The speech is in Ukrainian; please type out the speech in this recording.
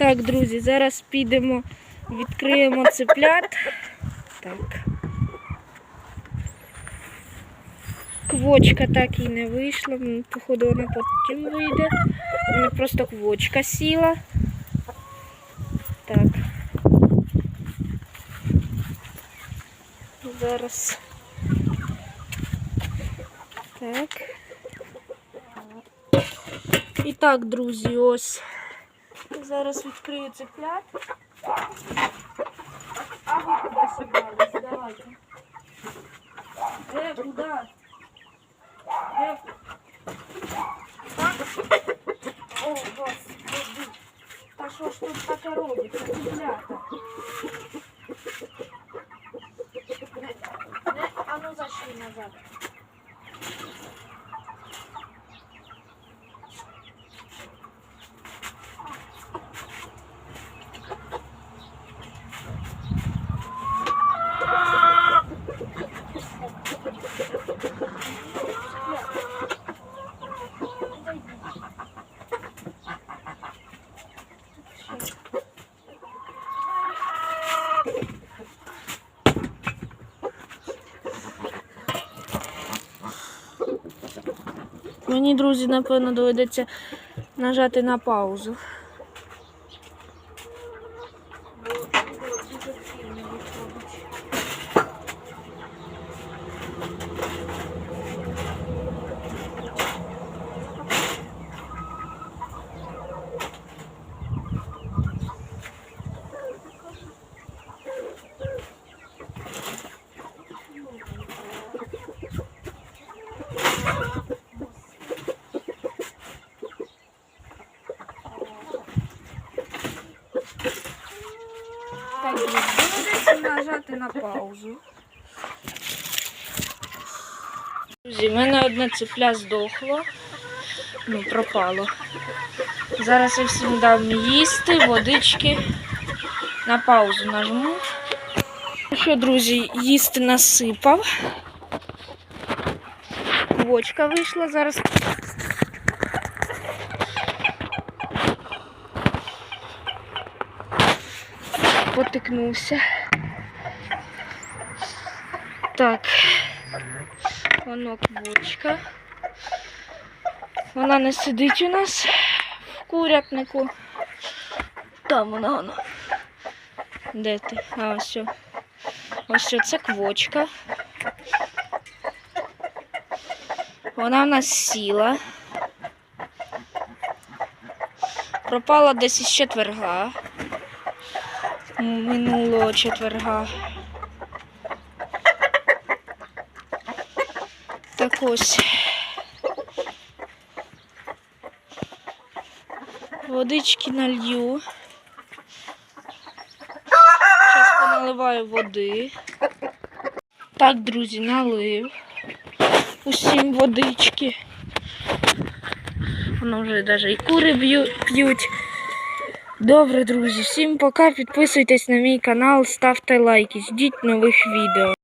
Так, друзі, зараз підемо, відкриємо цеплят. Так. Квочка так і не вийшла. Походу вона потім вийде. Мене просто квочка сіла. Так. Зараз. Так. І так, друзі, ось. Зараз відкрию цеплят. А ви куди собрались? Давайте. Де, куди? Де? Так? О, господи. Та що ж тут таке робиться, цеплята? Не, а ну зашли назад. Мені, друзі, напевно, доведеться нажати на паузу. Друзі, доведеться нажати на паузу. Друзі, в мене одне цепля здохло. Ну, пропало. Зараз я всім дам їсти, водички. На паузу нажму. Ну що, друзі, їсти насипав. Квочка вийшла зараз. Потикнувся. Так. Воно квочка. Вона не сидить у нас в курятнику. Там вона вона. Де ти? А, ось. Ось це квочка. Вона в нас сіла. Пропала десь із четверга. Минулого четверга. Так ось. Водички налью. Зараз поналиваю води. Так, друзі, налив. Усім водички. Воно вже навіть і кури б'ю- п'ють. Добре, друзі, всім пока. Підписуйтесь на мій канал, ставте лайки, ждіть нових відео.